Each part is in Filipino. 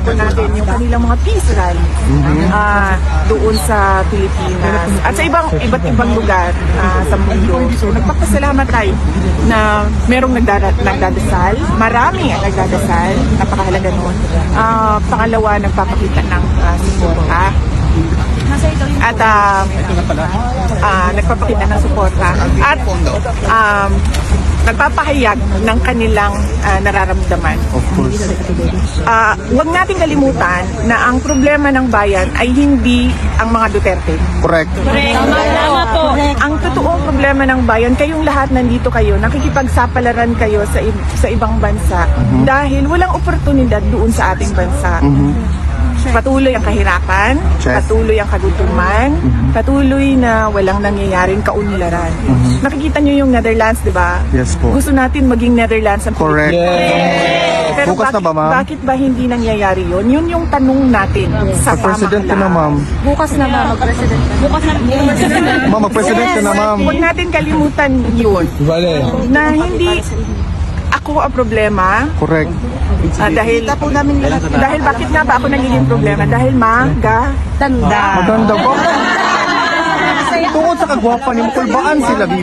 po natin yung kanilang mga peace rally ah, doon sa Pilipinas at sa ibang iba't ibang lugar ah, sa mundo. So nagpapasalamat tayo na merong nagdada, nagdadasal, marami ang nagdadasal, napakahalaga noon. Ah, pangalawa, nagpapakita ng uh, suporta. At ah, ah, nagpapakita ng suporta. At um, nagpapahayag ng kanilang ah, nararamdaman. Of course. Ah, huwag nating kalimutan na ang problema ng bayan ay hindi ang mga Duterte. Correct. Tama po. Ang totoong problema ng bayan, kayong lahat nandito kayo, nakikipagsapalaran kayo sa, i- sa ibang bansa dahil walang oportunidad doon sa ating bansa. Patuloy ang kahirapan, Yes. patuloy ang kagutuman, patuloy na walang nangyayaring kaunlaran. Nakikita nyo yung Netherlands, di ba? Yes po. Gusto natin maging Netherlands ang Correct. Pero Bukas na bakit, ba, ma'am? bakit ba hindi nangyayari yun? Yun yung tanong natin sa Pag-president ka na, ma'am. Bukas na ba mag-president? Bukas na. Ma'am, mag-president ka na, ma'am. Huwag natin kalimutan yun. Vale. Na hindi ako ang problema Correct. ah, dahil dahil bakit nga ba ako nagiging problema? Dahil maga tanda. Maganda po. Tungkod sa kagwapa ni Mukul, baan sila? Kasi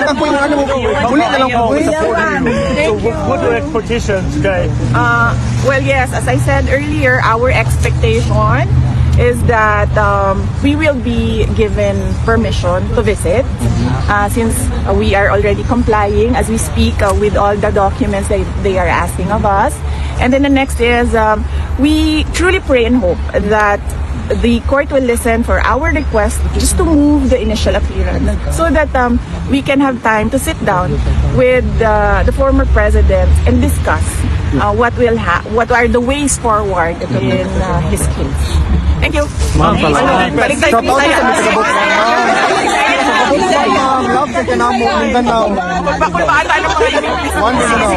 kag po yung ano mo, uli na lang po. So what, what are expectations, guys? Uh, well, yes, as I said earlier, our expectation is that um, we will be given permission to visit uh, since uh, we are already complying as we speak uh, with all the documents that they are asking of us. And then the next is um, we truly pray and hope that the court will listen for our request just to move the initial appearance so that um, we can have time to sit down with uh, the former president and discuss uh, what will ha- what are the ways forward in uh, his case. Thank you. Ma'am, salamat. Balik tayo Shout out Love ka na mo, Mindanao. Bakul ba ata ng mga Mindanao.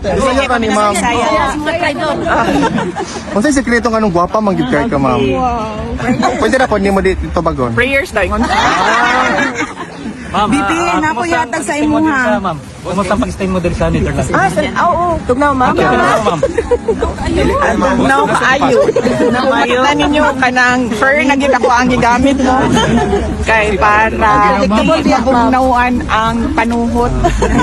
Bisaya ka ni, ma'am. Kung sa'yo sekreto nga nung gwapa, manggit ka, ma'am. Pwede na po, hindi mo dito bagon. Prayers daw. Ingon. Bibi, na po yata sa imo ha. Ma'am, kumusta ang pag-stay mo din sa Netherlands? Ah, sa, oo. Tugnaw, ma'am. Okay, ma'am. Now, kaayo. Nakita ninyo kanang fur na gid ako ang gigamit mo. Kay para mabugnawan ang panuhot.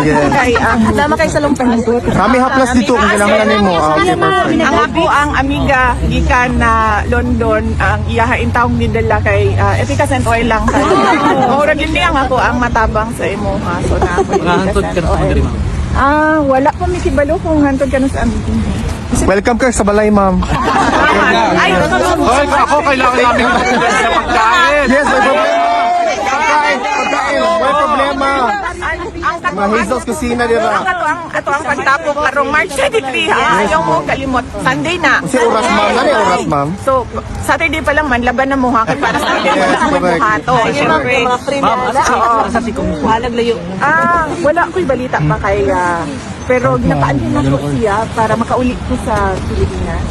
Yes. Kay ang tama kay sa panuhot. Kami haplas dito kung kailangan mo. Ah, okay, perfect. Ang ako ang amiga gikan na London ang iyahain taong nidala kay uh, and Oil lang sa. Ora gid ang ako ang matabang sa imo ha. So na ako. Mga hantod ka na sa Madrid, ma'am. Ah, wala pa mi kibalo kung hantod ka na sa amin. Welcome ka sa balay, ma'am. Ay, ako kailangan namin ng pagkain. Yes, may problema. Pagkain, may problema. Mga Hazel's Kusina dira. ato ang ato ang pagtapok karong March 23 ha. Ayaw mo kalimot. Sunday na. Kasi oras, ma'am. Ano oras, ma'am? So, Saturday pa lang man, laban na mo ha. Kaya para sa akin, Yes, wala akong correct. Siyempre. Ma'am, Oo. sa si kung Ah, wala ko'y balita pa kay... ah, pero ginapaan din ako siya para makauli ko sa Pilipinas.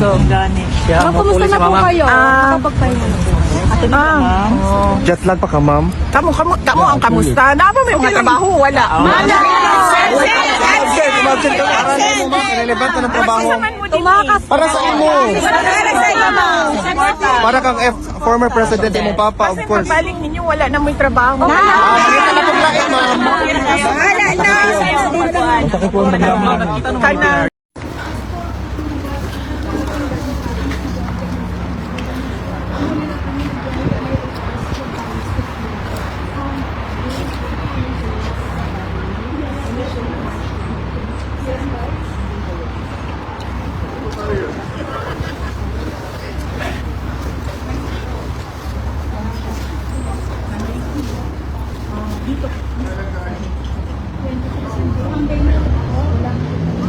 So, Ma'am, kumusta na po kayo? Ah, ah, oh. Jet lag pa ka, ma'am? Kamu, kamu, kamu ang kamusta? Na ba may mga trabaho? Wala. Wala. Na mo, ma'am. Relevant na ng trabaho. Tumakas. Para sa imo. Para kang F, former president mo papa, of Kasi course. pagbalik ninyo, wala na may trabaho. Ah, sige ka na paglain, ma'am. Kana.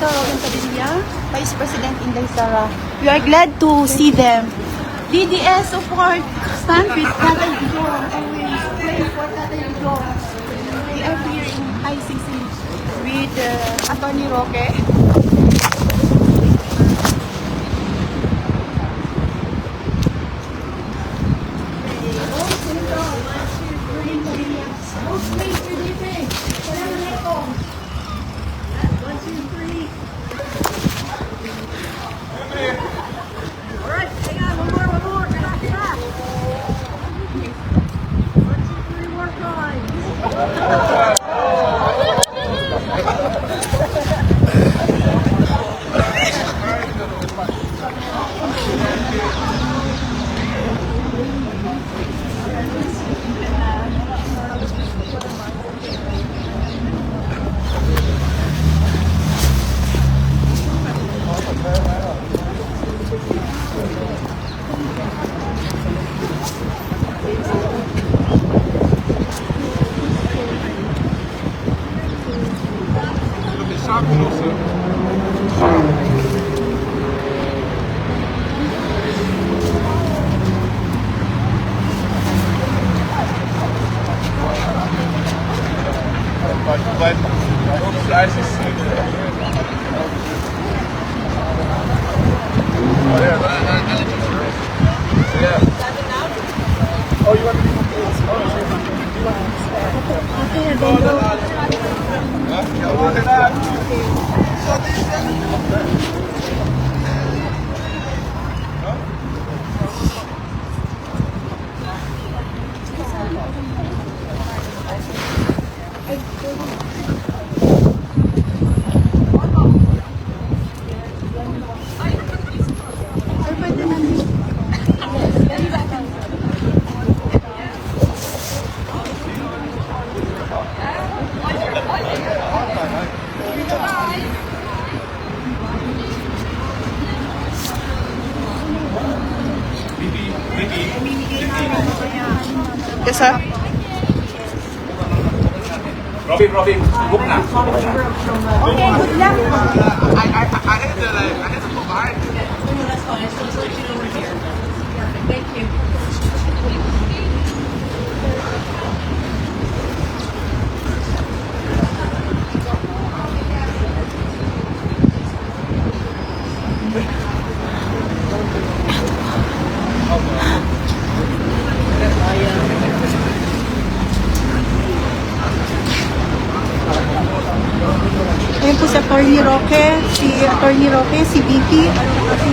Senator Robin Padilla, Vice President Inday Sara. We are glad to see them. DDS support stand with Tatay Bidon, always pray for Tatay Bidon. We are here in ICC with uh, Attorney Roque. Oh, yeah, but I, I, I let you rest. Oh, you want to be this? Oh, okay. Oh. Yes, sir. Robin, Robin, book na. Okay, good luck. I, I, I had the, I had the book behind. Ayun po si Attorney Roque, si Attorney Roque, si Vicky, at saka si